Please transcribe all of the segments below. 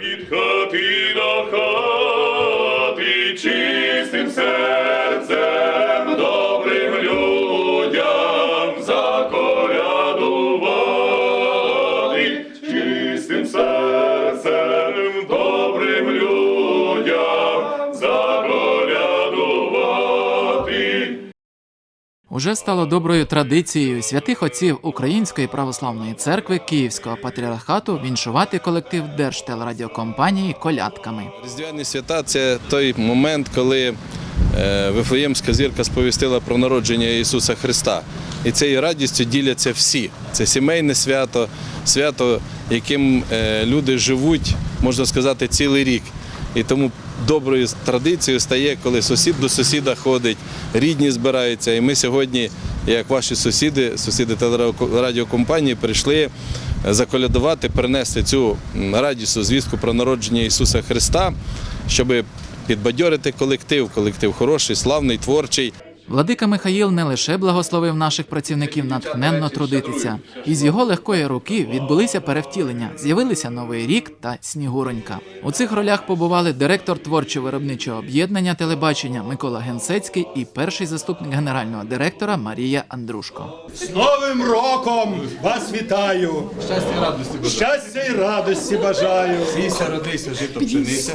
Від хати до хати чистим серцем, Уже стало доброю традицією святих отців Української православної церкви Київського патріархату віншувати колектив Держтелерадіокомпанії колядками. Різдвяні свята це той момент, коли е, Вифлеємська зірка сповістила про народження Ісуса Христа. І цією радістю діляться всі. Це сімейне свято, свято, яким е, люди живуть, можна сказати, цілий рік. І тому доброю традицією стає, коли сусід до сусіда ходить, рідні збираються. І ми сьогодні, як ваші сусіди, сусіди телерадіокомпанії, прийшли заколядувати, принести цю м, радісну звістку про народження Ісуса Христа, щоб підбадьорити колектив. Колектив хороший, славний, творчий. Владика Михаїл не лише благословив наших працівників натхненно трудитися. Із його легкої руки відбулися перевтілення, з'явилися новий рік та снігуронька. У цих ролях побували директор творчо-виробничого об'єднання телебачення Микола Генсецький і перший заступник генерального директора Марія Андрушко. З Новим роком вас вітаю! Щастя і радості бажаю. Щастя і радості бажаю! Сійся, родися, жито, пшениця.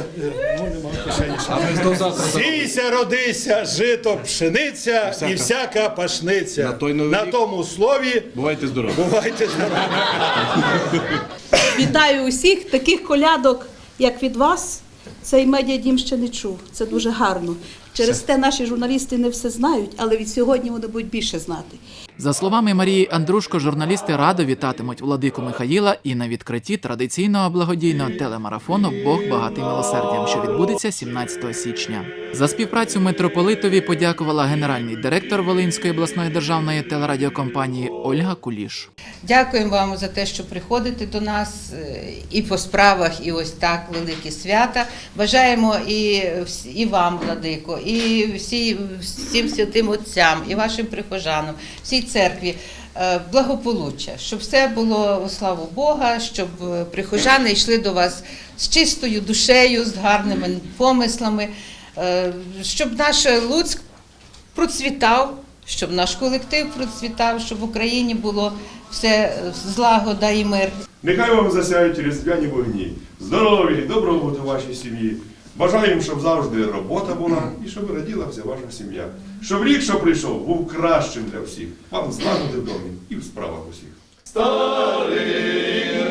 Знов завтра Сійся, родися, жито, пшениця всяка. і всяка пашниця. На той Новий На тому слові Бувайте здорові. бувайте здорові! Вітаю усіх таких колядок, як від вас. Цей медіадім ще не чув. Це дуже гарно. Через те наші журналісти не все знають, але від сьогодні вони будуть більше знати. За словами Марії Андрушко, журналісти радо вітатимуть владику Михаїла і на відкритті традиційного благодійного телемарафону Бог багатий милосердям, що відбудеться 17 січня. За співпрацю митрополитові подякувала генеральний директор Волинської обласної державної телерадіокомпанії Ольга Куліш. Дякуємо вам за те, що приходите до нас е, і по справах, і ось так великі свята. Бажаємо і, і вам, владико, і всі, всім святим отцям, і вашим прихожанам, всій церкві. е, Благополуччя, щоб все було у славу Бога, щоб е, прихожани йшли до вас з чистою душею, з гарними помислами, щоб наш Луцьк процвітав, щоб наш колектив процвітав, щоб в Україні було все е, злагода і мир. Нехай вам засяють різдвяні вогні, здоров'я і добробуту вашій сім'ї. Бажаємо, щоб завжди робота була і щоб раділа вся ваша сім'я. Щоб рік, що прийшов, був кращим для всіх. Вам злагоди в домі і в справах усіх. Старий